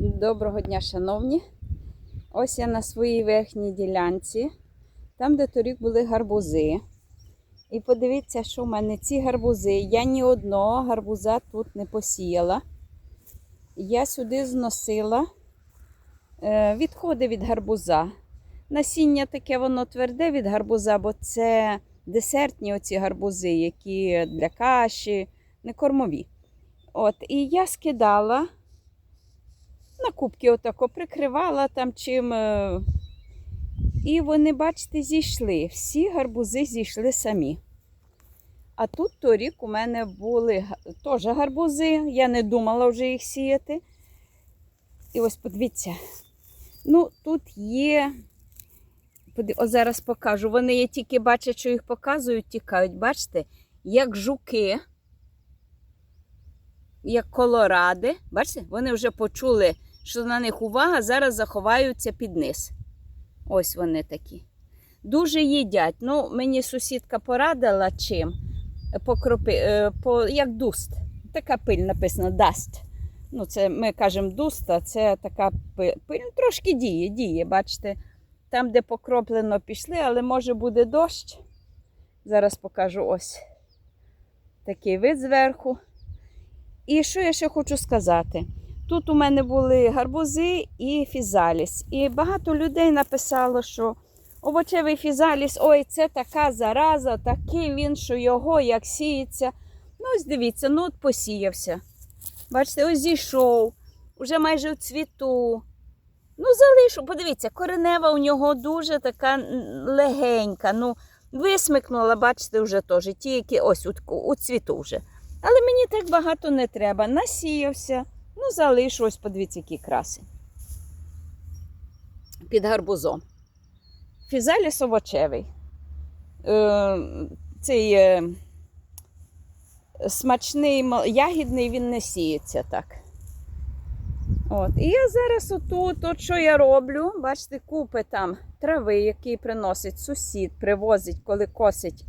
Доброго дня, шановні. Ось я на своїй верхній ділянці, там, де торік були гарбузи. І подивіться, що в мене ці гарбузи. Я ні одного гарбуза тут не посіяла. Я сюди зносила е, відходи від гарбуза. Насіння таке воно тверде від гарбуза, бо це десертні оці гарбузи, які для каші, не кормові. От, і я скидала на кубки отако прикривала там чим. е, І вони, бачите, зійшли. Всі гарбузи зійшли самі. А тут торік у мене були теж гарбузи. Я не думала вже їх сіяти. І ось подивіться. Ну, тут є. О, зараз покажу. Вони я тільки бачать, що їх показують, тікають. Бачите, як жуки, як колоради. Бачите, вони вже почули, що на них увага, зараз заховаються під низ. Ось вони такі. Дуже їдять. Ну, мені сусідка порадила чим. Покропи, е, по, як дуст. Така пиль написано даст. Ну, це ми кажемо дуст, це така пи- пиль. Ну, Трошки діє, діє, бачите. Там, де покроплено, пішли, але може буде дощ. Зараз покажу ось такий вид зверху. І що я ще хочу сказати? Тут у мене були гарбузи і фізаліс. І багато людей написало, що овочевий фізаліс, ой, це така зараза, такий він, що його як сіється. Ну, ось дивіться, ну от посіявся. Бачите, ось зійшов, уже майже в цвіту. Ну, залишу, подивіться, коренева у нього дуже така легенька. Ну, висмикнула, бачите, вже теж. Ті, які ось у цвіту вже. Але мені так багато не треба. Насіявся. Залишу, ось подивіться, які краси. Під гарбузом. Фізаліс овочевий. Е, цей е, смачний, ягідний він не сіється так. От. І я зараз отут, от що я роблю, бачите, купи там трави, які приносить сусід, привозить, коли косить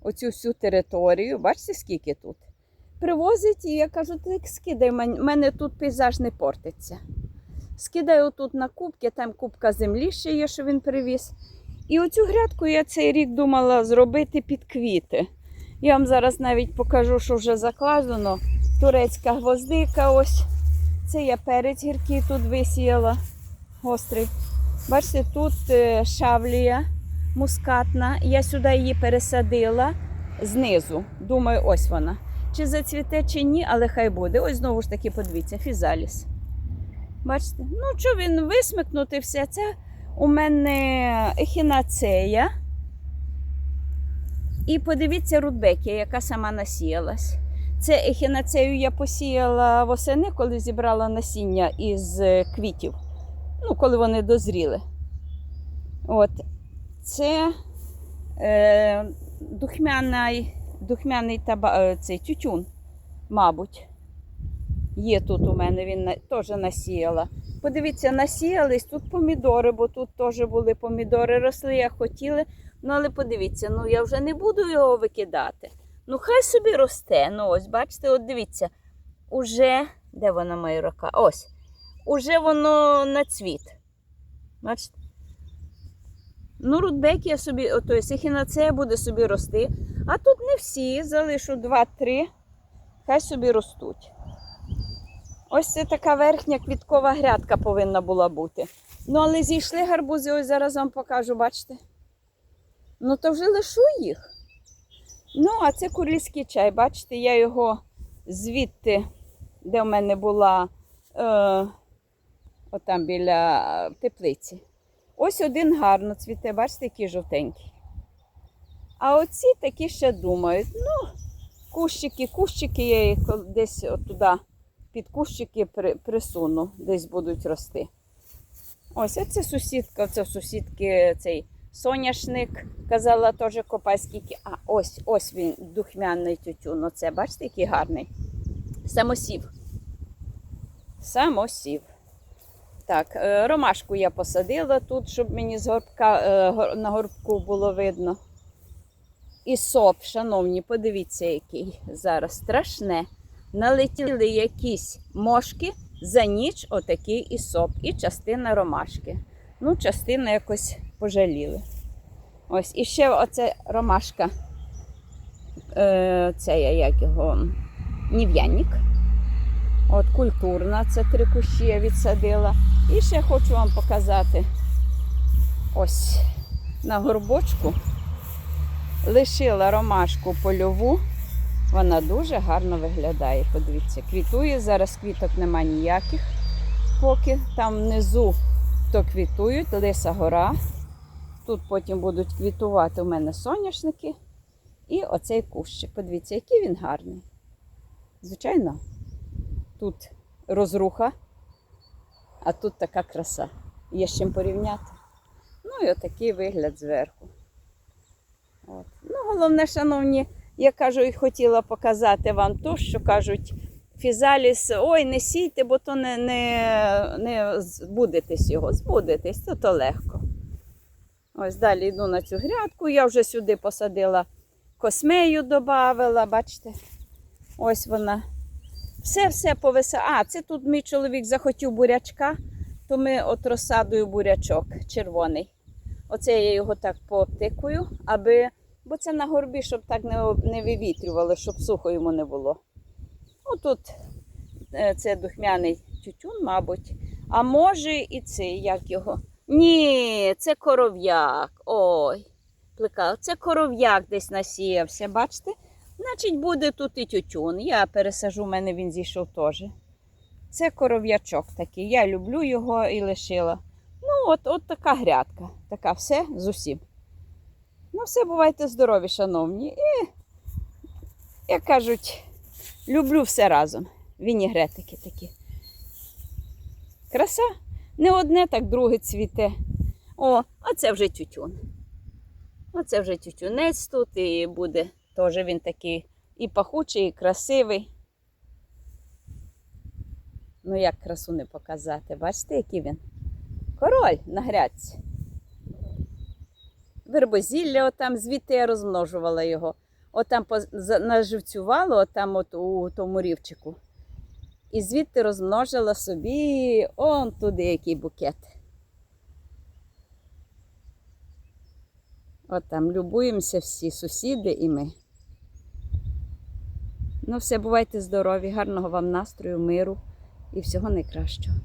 оцю всю територію. Бачите, скільки тут? Привозить, і я кажу, ти скидай, в мене тут пейзаж не портиться. Скидаю тут на кубки, там кубка землі ще є, що він привіз. І оцю грядку я цей рік думала зробити під квіти. Я вам зараз навіть покажу, що вже закладено. Турецька гвоздика ось. Це я перець гіркий тут висіяла, гострий. Бачите, тут е, шавлія мускатна. Я сюди її пересадила знизу. Думаю, ось вона. Чи зацвіте, чи ні, але хай буде. Ось знову ж таки, подивіться, фізаліс. Бачите? Ну, що він висмикнути все. Це у мене ехінацея. І подивіться рудбекія, яка сама насіялась. Це ехінацею я посіяла восени, коли зібрала насіння із е, квітів. Ну, коли вони дозріли. От. Це е, духмяний, духмяний таба, е, цей тютюн, мабуть. Є тут у мене, він теж насіяла. Подивіться, насіялись тут помідори, бо тут теж були помідори, росли, як хотіли. Ну, але подивіться, ну я вже не буду його викидати. Ну, хай собі росте. Ну, ось, бачите, от дивіться, уже, де вона моя рука? Ось. Уже воно на цвіт. Бачите? Ну, рудбекія собі, ото ехінацея буде собі рости. А тут не всі, залишу 2-3, хай собі ростуть. Ось це така верхня квіткова грядка повинна була бути. Ну, але зійшли гарбузи, ось зараз вам покажу, бачите? Ну, то вже лишу їх. Ну, а це курильський чай. Бачите, я його звідти, де в мене була, е, отам біля теплиці. Ось один гарно цвіте, бачите, який жовтенький. А оці такі ще думають. Ну, кущики, кущики я їх десь туди під кущики присуну, десь будуть рости. Ось це сусідка, це сусідки цей соняшник, казала теж копай скільки. А ось ось він, духмяний тютюн. Оце, бачите, який гарний. Самосів. Самосів. Так, е, ромашку я посадила тут, щоб мені з горбка, е, на горбку було видно. І соп, шановні, подивіться, який зараз страшне. Налетіли якісь мошки за ніч отакий ісоп і частина ромашки. Ну, частину якось пожаліли. Ось, і ще оце ромашка. Е, це я як його нів'янник. От культурна, це три кущі я відсадила. І ще хочу вам показати ось на горбочку лишила ромашку польову. Вона дуже гарно виглядає. Подивіться, квітує. Зараз квіток нема ніяких, поки там внизу то квітують, Лиса гора. Тут потім будуть квітувати у мене соняшники. І оцей кущик. Подивіться, який він гарний. Звичайно, тут розруха, а тут така краса. Є з чим порівняти. Ну і отакий вигляд зверху. От. Ну, головне, шановні, я кажу, і хотіла показати вам то, що кажуть, фізаліс, ой, не сійте, бо то не, не, не збудетесь його. Збудетесь, то то легко. Ось далі йду на цю грядку. Я вже сюди посадила космею, додавила, бачите? Ось вона. Все-все повиса. А, це тут мій чоловік захотів бурячка, то ми от розсадою бурячок червоний. Оце я його так пообтикую, аби, бо це на горбі, щоб так не, не вивітрювало, щоб сухо йому не було. Отут е, це духмяний тютюн, мабуть. А може і цей, як його? Ні, це коров'як. Ой, плекав. Це коров'як десь насіявся, бачите? Значить, буде тут і тютюн. Я пересажу, в мене він зійшов теж. Це коров'ячок такий. Я люблю його і лишила. Ну, от, от така грядка. Така все з усім. Ну, все, бувайте здорові, шановні. І, як кажуть, люблю все разом. Вінігретики такі. Краса. Не одне, так друге цвіте. О, а це вже тютюн. Оце вже тютюнець тут і буде. Теж він такий і пахучий, і красивий. Ну, як красу не показати. Бачите, який він? Король на грядці. Вербозілля отам, звідти я розмножувала його. Отам наживцювало, отам от у тому рівчику. І звідти розмножила собі он туди який букет. От там любуємося всі сусіди і ми. Ну, все, бувайте здорові, гарного вам настрою, миру і всього найкращого.